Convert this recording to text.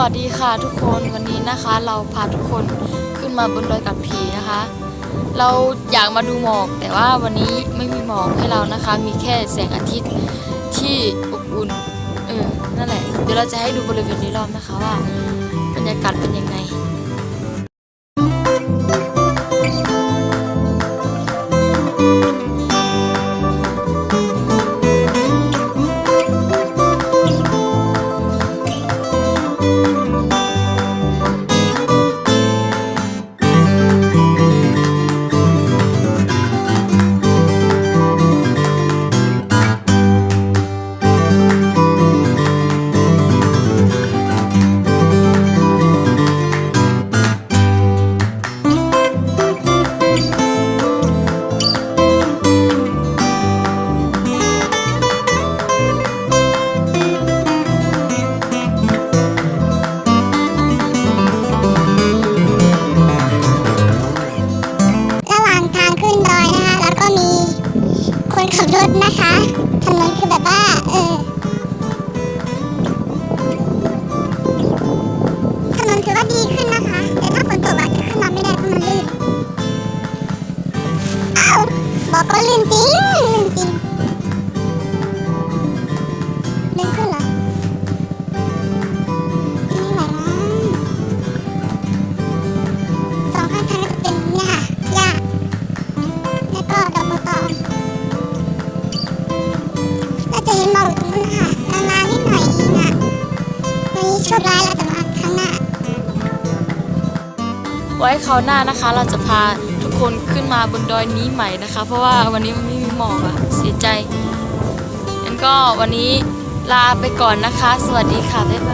วัสดีค่ะทุกคนวันนี้นะคะ เราพาทุกคนขึ้นมาบนดอยกับผีนะคะ เราอยากมาดูหมอก แต่ว่าวันนี้ไม่มีหมอกให้เรานะคะ มีแค่แสงอาทิตย์ที่อบอุ่นเออนั่นแหละ เดี๋ยวเราจะให้ดูบริเวณนี้รอบนะคะว่าบรรยากาศเป็นยังไง ขับรถนะคะถนนคือแบบว่าเออถนนถือว่าดีขึ้นนะคะ แต่ถ้าฝนตกอาจจะขึ้นมาไม่ได้เพราะมันลื่นอ้าวบอกว่าลื่นจริงลื่นจริงลื่นขึ้นเหรอ โชคร้ายเราจะมาครั้งหน้า ไว้คราวหน้านะคะ เราจะพาทุกคนขึ้นมาบนดอยนี้ใหม่นะคะ เพราะว่าวันนี้มันไม่มีหมอกอะเสียใจงั้นก็วันนี้ลาไปก่อนนะคะ สวัสดีค่ะบ๊ายบาย